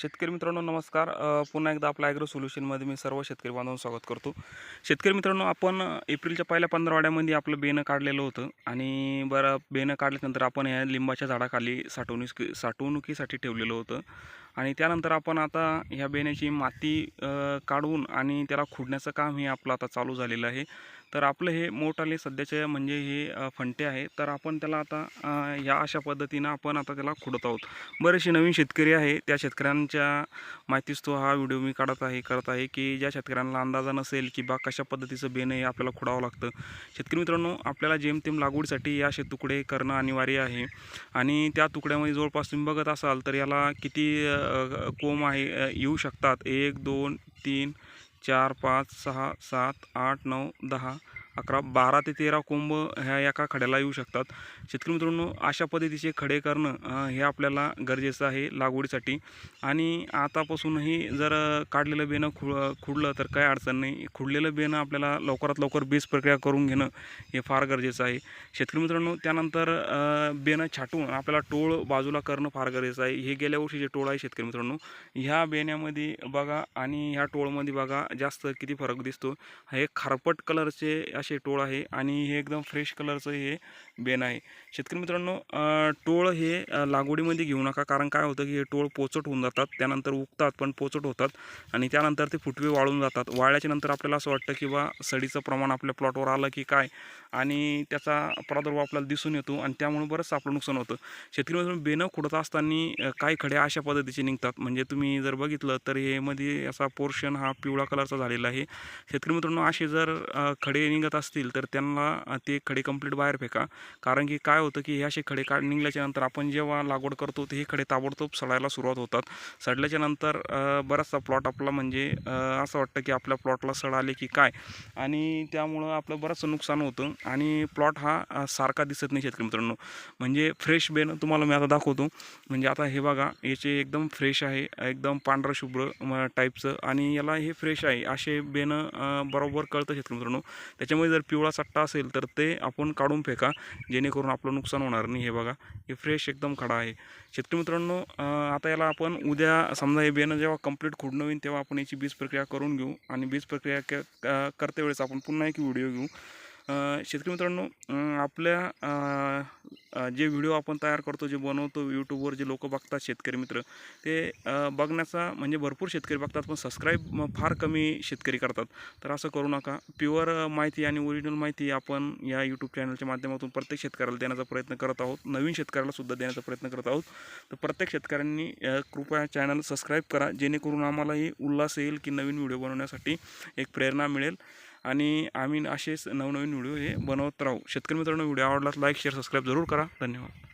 शेतकरी मित्रांनो नमस्कार. पुन्हा एकदा आपल्या ॲग्रो सोल्युशनमध्ये मी सर्व शेतकरी बांधवांचं स्वागत करतो. शेतकरी मित्रांनो आपण एप्रिलच्या पहिल्या पंधरवाड्यामध्ये आपलं बेणं काढलेलं होतं आणि बरं बेणं काढल्यानंतर आपण ह्या लिंबाच्या झाडाखाली साठवणुकी साठवणुकीसाठी ठेवलेलं होतं. आणि त्यानंतर आपण आता ह्या बेण्याची माती काढून आणि त्याला खुडण्याचं काम हे आपलं आता चालू झालेलं आहे. तर आपलं हे मोठाले सध्याचे म्हणजे हे फंटे आहे. तर आपण त्याला आता या ह्या अशा पद्धतीनं आपण आता त्याला खुडत आहोत. बरेचसे नवीन शेतकरी आहे त्या शेतकऱ्यांच्या माहितीच तो हा व्हिडिओ मी काढत आहे करत आहे की ज्या शेतकऱ्यांना अंदाजा नसेल की बा कशा पद्धतीचं बेणं हे आपल्याला खुडावं लागतं. शेतकरी मित्रांनो आपल्याला जेमतेम लागवडीसाठी या असे तुकडे करणं अनिवार्य आहे. आणि त्या तुकड्यामध्ये जवळपास तुम्ही बघत असाल तर याला किती कोंब आहे येऊ शकतात. एक दोन तीन चार पाच सहा सात आठ नऊ दहा अकरा बारा ते तेरा कोंब ह्या एका खड्याला येऊ शकतात. शेतकरी मित्रांनो अशा पद्धतीचे खडे करणं हे आपल्याला गरजेचं आहे लागवडीसाठी. आणि आतापासूनही जर काढलेलं बेणं खुळ खुडलं तर काय अडचण नाही. खुडलेलं बेणं आपल्याला लवकरात लवकर बीज प्रक्रिया करून घेणं हे फार गरजेचं आहे. शेतकरी मित्रांनो त्यानंतर बेणं छाटून आपल्याला टोळ बाजूला करणं फार गरजेचं आहे. हे गेल्या वर्षीचे टोळ आहे शेतकरी मित्रांनो ह्या बेण्यामध्ये बघा आणि ह्या टोळमध्ये बघा जास्त किती फरक दिसतो. हे खारपट कलरचे असे टोळ आहे आणि हे एकदम फ्रेश कलरचं हे बेन आहे. शेतकरी मित्रांनो टोळ हे लागवडीमध्ये घेऊ नका कारण काय होतं की हे टोळ पोचट होऊन जातात त्यानंतर उगतात पण पोचट होतात आणि त्यानंतर ते फुटवे वाळून जातात. वाळल्याच्या नंतर आपल्याला असं वाटतं की बा सडीचं प्रमाण आपल्या प्लॉटवर आलं की काय? आणि त्याचा प्रादुर्भाव आपल्याला दिसून येतो आणि त्यामुळे बरंच आपलं नुकसान होतं. शेतकरी मित्रांनो बेनं खुडत असताना काही खडे अशा पद्धतीचे निघतात. म्हणजे तुम्ही जर बघितलं तर हे मध्ये असा पोर्शन हा पिवळा कलरचा झालेला आहे. शेतकरी मित्रांनो असे जर खडे निघत असतील तर त्यांना ते खडे कंप्लीट बाहेर फेका. कारण की काय होतं की हे असे खडे काढ निघल्याच्यानंतर आपण जेव्हा लागवड करतो ते हे खडे ताबडतोब सडायला सुरुवात होतात. सडल्याच्या नंतर बराचसा प्लॉट आपला म्हणजे असं वाटतं की आपल्या प्लॉटला सड आले की काय? आणि त्यामुळं आपलं बरंचसं नुकसान होतं. आणि प्लॉट हा सारखा दिसत नाही शेतकरी मित्रांनो. म्हणजे फ्रेश बेन तुम्हाला मी आता दाखवतो. म्हणजे आता हे बघा याचे एकदम फ्रेश आहे. एकदम पांढरं शुभ्र टाईपचं आणि याला हे फ्रेश आहे. असे बेनं बरोबर कळतं शेतकरी मित्रांनो. त्याच्यामध्ये जर पिवळा सट्टा असेल तर ते आपण काढून फेका जेणेकरून आपलं नुकसान होणार नाही. हे बघा हे फ्रेश एकदम खडा आहे. शेतकरी मित्रांनो आता याला आपण उद्या समजा हे बेनं जेव्हा कंप्लीट खुडणं होईल तेव्हा आपण याची बीज प्रक्रिया करून घेऊ. आणि बीज प्रक्रिया क करते वेळेस आपण पुन्हा एक व्हिडिओ घेऊ. शेतकरी मित्रांनो आपल्या जे व्हिडिओ आपण तयार करतो जे बनवतो यूट्यूबवर जे लोक बघतात शेतकरी मित्र ते बघण्याचा म्हणजे भरपूर शेतकरी बघतात पण सबस्क्राईब फार कमी शेतकरी करतात. तर असं करू नका. प्युअर माहिती आणि ओरिजिनल माहिती आपण या यूट्यूब चॅनलच्या माध्यमातून प्रत्येक शेतकऱ्याला देण्याचा प्रयत्न करत आहोत. नवीन शेतकऱ्यालासुद्धा देण्याचा प्रयत्न करत आहोत. तर प्रत्येक शेतकऱ्यांनी कृपया चॅनल सबस्क्राईब करा जेणेकरून आम्हालाही उल्हास येईल की नवीन व्हिडिओ बनवण्यासाठी एक प्रेरणा मिळेल. आणि आम्ही असेच नवनवीन व्हिडिओ हे बनवत राहू. शेतकरी मित्रांनो व्हिडिओ आवडला लाईक शेअर सबस्क्राईब जरूर करा. धन्यवाद.